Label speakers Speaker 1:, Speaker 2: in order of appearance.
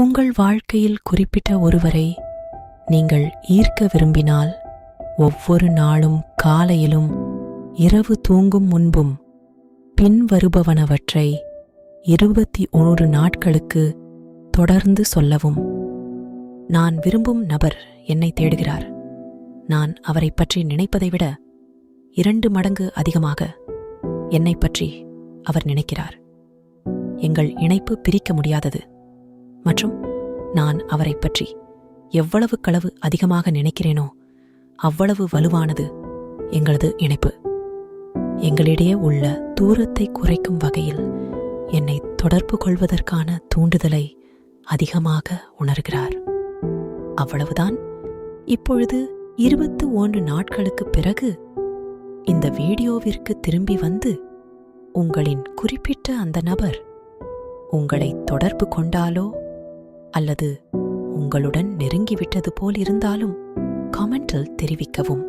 Speaker 1: உங்கள் வாழ்க்கையில் குறிப்பிட்ட ஒருவரை நீங்கள் ஈர்க்க விரும்பினால் ஒவ்வொரு நாளும் காலையிலும் இரவு தூங்கும் முன்பும் பின்வருபவனவற்றை இருபத்தி ஒன்று நாட்களுக்கு தொடர்ந்து சொல்லவும். நான் விரும்பும் நபர் என்னை தேடுகிறார். நான் அவரைப் பற்றி நினைப்பதை விட இரண்டு மடங்கு அதிகமாக என்னை பற்றி அவர் நினைக்கிறார். எங்கள் இணைப்பு பிரிக்க முடியாதது. மற்றும் நான் அவரைப் பற்றி எவ்வளவு களவு அதிகமாக நினைக்கிறேனோ அவ்வளவு வலுவானது எங்களது இணைப்பு. எங்களிடையே உள்ள தூரத்தை குறைக்கும் வகையில் என்னை தொடர்பு கொள்வதற்கான தூண்டுதலை அதிகமாக உணர்கிறார். அவ்வளவுதான். இப்பொழுது இருபத்து ஒன்று நாட்களுக்குப் பிறகு இந்த வீடியோவிற்கு திரும்பி வந்து உங்களின் குறிப்பிட்ட அந்த நபர் உங்களை தொடர்பு கொண்டாலோ அல்லது உங்களுடன் நெருங்கிவிட்டது போல் இருந்தாலும் கமெண்டில் தெரிவிக்கவும்.